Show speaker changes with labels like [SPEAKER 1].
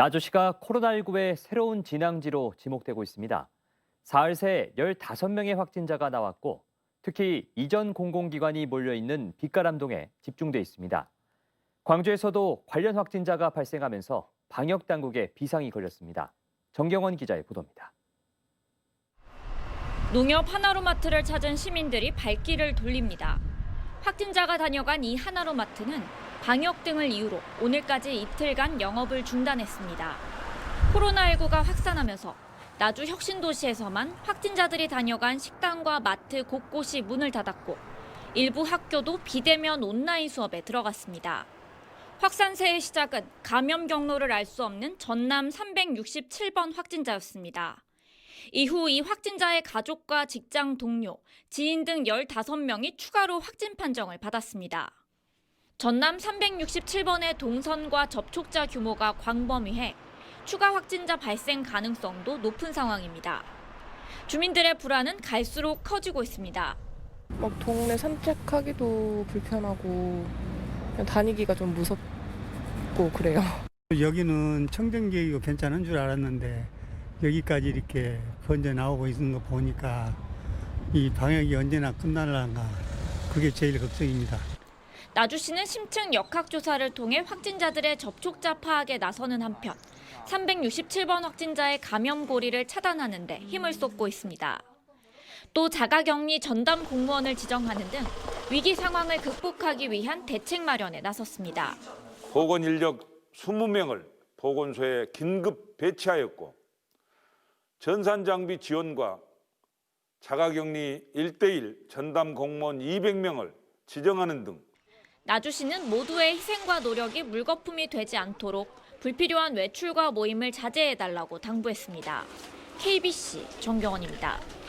[SPEAKER 1] 나주시가 코로나19의 새로운 진앙지로 지목되고 있습니다. 사흘 새 15명의 확진자가 나왔고 특히 이전 공공기관이 몰려있는 빛가람동에 집중돼 있습니다. 광주에서도 관련 확진자가 발생하면서 방역 당국에 비상이 걸렸습니다. 정경원 기자의 보도입니다.
[SPEAKER 2] 농협 하나로마트를 찾은 시민들이 발길을 돌립니다. 확진자가 다녀간 이 하나로마트는 방역 등을 이유로 오늘까지 이틀간 영업을 중단했습니다. 코로나19가 확산하면서 나주 혁신도시에서만 확진자들이 다녀간 식당과 마트 곳곳이 문을 닫았고 일부 학교도 비대면 온라인 수업에 들어갔습니다. 확산세의 시작은 감염 경로를 알 수 없는 전남 367번 확진자였습니다. 이후 이 확진자의 가족과 직장 동료, 지인 등 15명이 추가로 확진 판정을 받았습니다. 전남 367번의 동선과 접촉자 규모가 광범위해 추가 확진자 발생 가능성도 높은 상황입니다. 주민들의 불안은 갈수록 커지고 있습니다.
[SPEAKER 3] 막 동네 산책하기도 불편하고 그냥 다니기가 좀 무섭고 그래요.
[SPEAKER 4] 여기는 청정지역이고 괜찮은 줄 알았는데 여기까지 이렇게 번져 나오고 있는 거 보니까 이 방역이 언제나 끝날란가 그게 제일 걱정입니다.
[SPEAKER 2] 나주시는 심층 역학조사를 통해 확진자들의 접촉자 파악에 나서는 한편 367번 확진자의 감염 고리를 차단하는 데 힘을 쏟고 있습니다. 또 자가격리 전담 공무원을 지정하는 등 위기 상황을 극복하기 위한 대책 마련에 나섰습니다.
[SPEAKER 5] 보건 인력 20명을 보건소에 긴급 배치하였고 전산 장비 지원과 자가격리 1대1 전담 공무원 200명을 지정하는 등
[SPEAKER 2] 나주시는 모두의 희생과 노력이 물거품이 되지 않도록 불필요한 외출과 모임을 자제해달라고 당부했습니다. KBC 정경원입니다.